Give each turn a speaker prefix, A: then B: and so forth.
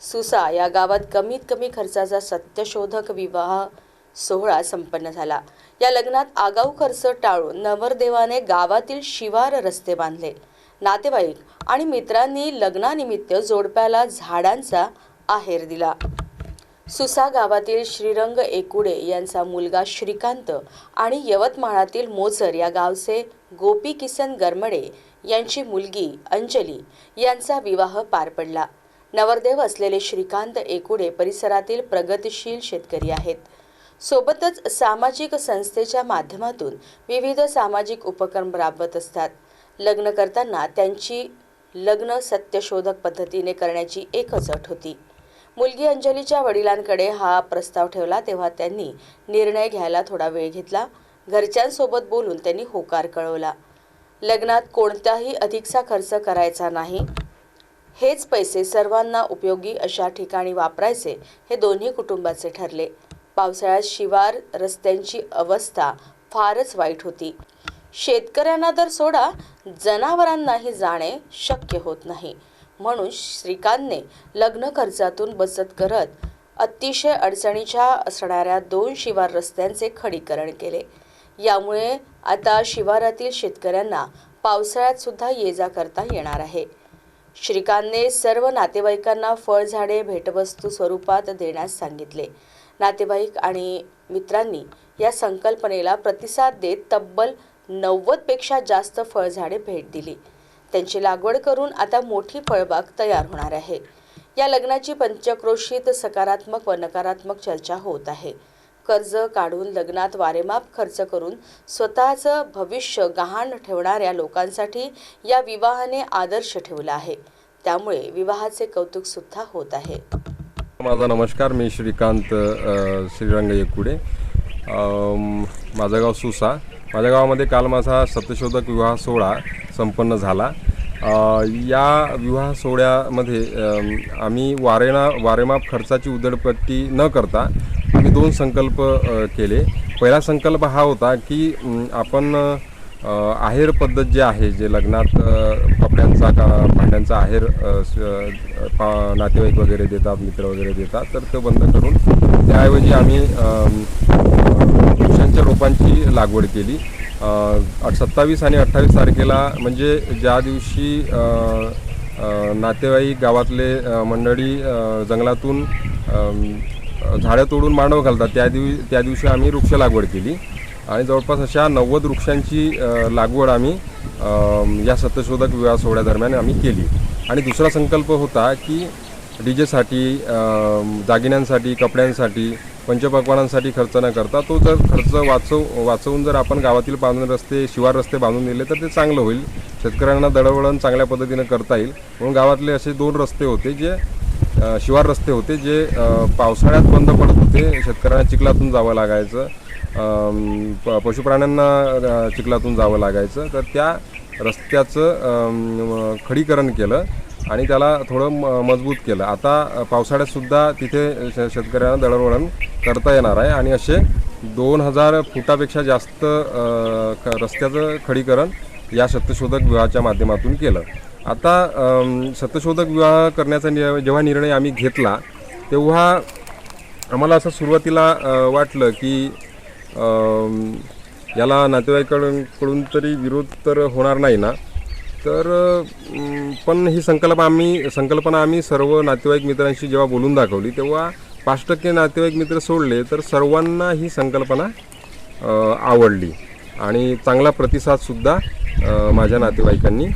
A: Sousa या गावात कमीत कमी खर्चाचा सत्यशोधक विवाह सोहळा संपन्न झाला. या लग्नात आगाऊ खर्च टाळून नवरदेवाने गावातील शिवार रस्ते बांधले. नातेवाईक आणि मित्रांनी लग्नानिमित्त जोडप्याला झाडांचा आहेर दिला. सुसा गावातील श्रीरंग एकुडे यांचा मुलगा श्रीकांत आणि यवतमाळातील मोझर या गावचे गोपी किसन गरमडे यांची मुलगी अंजली यांचा विवाह पार पडला. नवरदेव असलेले श्रीकांत एकुडे परिसरातील प्रगतिशील शेतकरी आहेत. सोबतच सामाजिक संस्थेच्या माध्यमातून विविध सामाजिक उपक्रम राबवत असतात. लग्न करताना त्यांची लग्न सत्यशोधक पद्धतीने करण्याची एकच अट होती. मुलगी अंजलीच्या वडिलांकडे हा प्रस्ताव ठेवला तेव्हा त्यांनी निर्णय घ्यायला थोडा वेळ घेतला. घरच्यांसोबत बोलून त्यांनी होकार कळवला. लग्नात कोणताही अधिकचा खर्च करायचा नाही. हेच पैसे सर्वांना उपयोगी अशा ठिकाणी वापरायचे हे दोन्ही कुटुंबाचे ठरले. पावसाळ्यात शिवार रस्त्यांची अवस्था फारच वाईट होती. शेतकऱ्यांना तर सोडा जनावरांनाही जाणे शक्य होत नाही. म्हणून श्रीकांतने लग्न खर्चातून बचत करत अतिशय अडचणीच्या असणाऱ्या दोन शिवार रस्त्यांचे खडीकरण केले. यामुळे आता शिवारातील शेतकऱ्यांना पावसाळ्यात सुद्धा ये जा करता येणार आहे. श्रीकांतने सर्व नातेवाईकांना फळझाडे भेटवस्तू स्वरूपात देण्यास सांगितले. नातेवाईक आणि मित्रांनी या संकल्पनेला प्रतिसाद देत तब्बल नव्वदपेक्षा जास्त फळझाडे भेट दिली. त्यांची लागवड करून आता मोठी फळबाग तयार होणार आहे. या लग्नाची पंचक्रोशीत सकारात्मक व नकारात्मक चर्चा होत आहे. कर्ज काढून लग्नात वारेमाप खर्च करून स्वतःचं भविष्य गहाण ठेवणाऱ्या लोकांसाठी या विवाहाने आदर्श ठेवला आहे. त्यामुळे विवाहाचे कौतुक सुद्धा होत आहे.
B: माझा नमस्कार मी श्रीकांत श्रीरंग येकुडे. माझं गाव सुसा. माझ्या गावामध्ये काल माझा सत्यशोधक विवाह सोहळा संपन्न झाला. या विवाह सोहळ्यामध्ये आम्ही वारेना वारेमाप खर्चाची उदळपट्टी न करता आम्ही दोन संकल्प केले. पहिला संकल्प हा होता की आपण आहेर पद्धत जे आहे जे लग्नात कपड्यांचा का भांड्यांचा आहेर पा- नातेवाईक वगैरे देतात मित्र वगैरे देतात तर ते बंद करून त्याऐवजी आम्ही वृक्षांच्या रोपांची लागवड केली. सत्तावीस आणि अठ्ठावीस तारखेला म्हणजे ज्या दिवशी नातेवाईक गावातले मंडळी जंगलातून झाडं तोडून मांडव घालतात त्या दिव त्या दिवशी आम्ही वृक्ष लागवड केली. आणि जवळपास अशा नव्वद वृक्षांची लागवड आम्ही या सत्यशोधक विवाह सोहळ्यादरम्यान आम्ही केली. आणि दुसरा संकल्प होता की डी जेसाठी दागिन्यांसाठी कपड्यांसाठी पंचपक्वानांसाठी खर्च न करता तो जर खर्च वाचव वाचवून जर आपण गावातील बांधून रस्ते शिवार रस्ते बांधून दिले तर ते चांगलं होईल. शेतकऱ्यांना दळवळण चांगल्या पद्धतीनं करता येईल. म्हणून गावातले असे दोन रस्ते होते जे शिवार रस्ते होते जे पावसाळ्यात बंद पडत होते. शेतकऱ्यांना चिखलातून जावं लागायचं. प- पशुप्राण्यांना चिखलातून जावं लागायचं. तर त्या रस्त्याचं खडीकरण केलं. आणि त्याला थोडं म- मजबूत केलं. आता पावसाळ्यातसुद्धा पावसाळ्यात सुद्धा तिथे श- शेतकऱ्यांना दळणवळण करता येणार आहे. आणि असे दोन हजार फुटापेक्षा जास्त अ, क- रस्त्याचं खडीकरण या सत्यशोधक विवाहाच्या माध्यमातून केलं. आता अम, सत्यशोधक विवाह करण्याचा नि- जेव्हा निर्णय आम्ही घेतला तेव्हा आम्हाला असं सुरुवातीला अ, वाटलं की अम, याला नातेवाईकडकडून कडून तरी विरोध तर होणार नाही ना. तर पण ही संकल्पना आम्ही संकल्पना आम्ही सर्व नातेवाईक मित्रांशी जेव्हा बोलून दाखवली तेव्हा पाच टक्के नातेवाईक मित्र सोडले तर सर्वांना ही संकल्पना आवडली. आणि चांगला प्रतिसादसुद्धा माझ्या नातेवाईकांनी